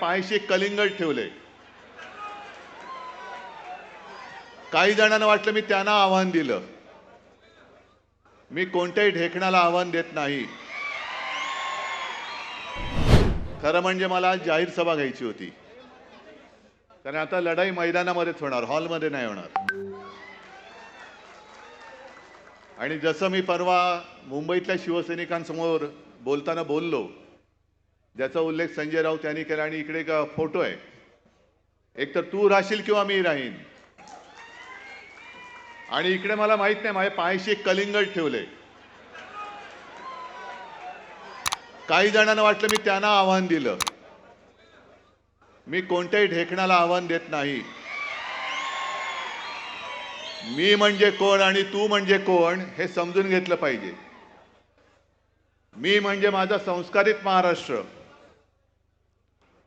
पायशी कलिंगड ठेवले काही जणांना वाटलं मी त्यांना आव्हान दिलं. मी कोणत्याही ढेकणाला आव्हान देत नाही. खरं म्हणजे मला जाहीर सभा घ्यायची होती. कारण आता लढाई मैदानामध्येच होणार हॉलमध्ये नाही होणार. आणि जसं मी परवा मुंबईतल्या शिवसैनिकांसमोर बोलताना बोललो ज्याचा उल्लेख संजय राऊत यांनी केला आणि इकडे एक फोटो आहे. एक तर तू राहशील किंवा मी राहीन? आणि इकडे मला माहीत नाही माझ्या पायाशी एक कलिंगड ठेवले काही जणांना वाटलं मी त्यांना आव्हान दिलं. मी कोणत्याही ढेकणाला आव्हान देत नाही. मी म्हणजे कोण आणि तू म्हणजे कोण हे समजून घेतलं पाहिजे. मी म्हणजे माझा संस्कारित महाराष्ट्र.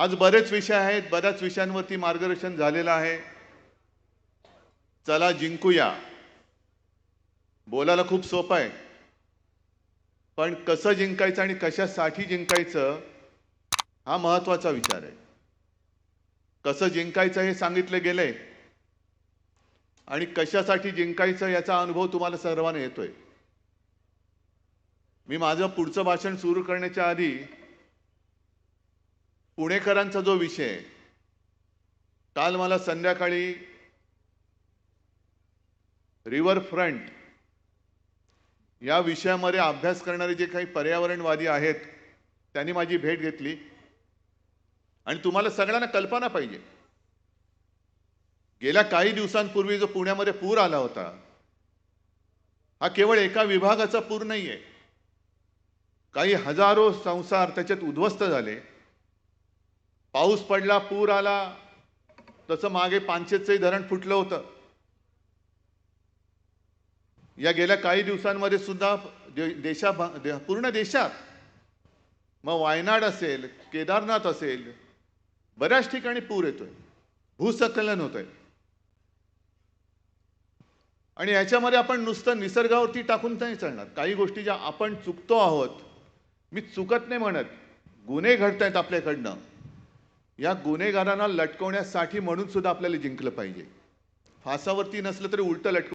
आज बरेच विषय आहेत बऱ्याच विषयांवरती मार्गदर्शन झालेलं आहे. चला जिंकूया. बोलायला खूप सोपं आहे. पण कसं जिंकायचं आणि कशासाठी जिंकायचं हा महत्त्वाचा विचार आहे. कसं जिंकायचं हे सांगितलं गेले आणि कशासाठी जिंकायचं याचा अनुभव तुम्हाला सर्वांना येतोय. मी माझं पुढचं भाषण सुरू करण्याच्या आधी पुणेकरांचा जो विषय काल मला संध्याकाळी रिव्हरफ्रंट या विषयामध्ये अभ्यास करणारे जे काही पर्यावरणवादी आहेत त्यांनी माझी भेट घेतली. आणि तुम्हाला सगळ्यांना कल्पना पाहिजे. गेल्या काही दिवसांपूर्वी जो पुण्यामध्ये पूर आला होता हा केवळ एका विभागाचा पूर नाहीये. काही हजारो संसार त्याच्यात उद्ध्वस्त झाले. पाऊस पडला पूर आला. तसं मागे पानशेतचंही धरण फुटलं होतं. या गेल्या काही दिवसांमध्ये सुद्धा देशा दे- पूर्ण देशात मग वायनाड असेल केदारनाथ असेल बऱ्याच ठिकाणी पूर येतोय. भूसंकलन होतंय. आणि याच्यामध्ये आपण नुसतं निसर्गावरती टाकून नाही चालणार. काही गोष्टी ज्या आपण चुकतो आहोत मी चुकत नाही म्हणत. गुन्हे घडत आहेत आपल्याकडनं. या गुन्हेगारांना लटकवण्यासाठी म्हणून सुद्धा आपल्याला जिंकलं पाहिजे. फासावरती नसलं तरी उलटं लटक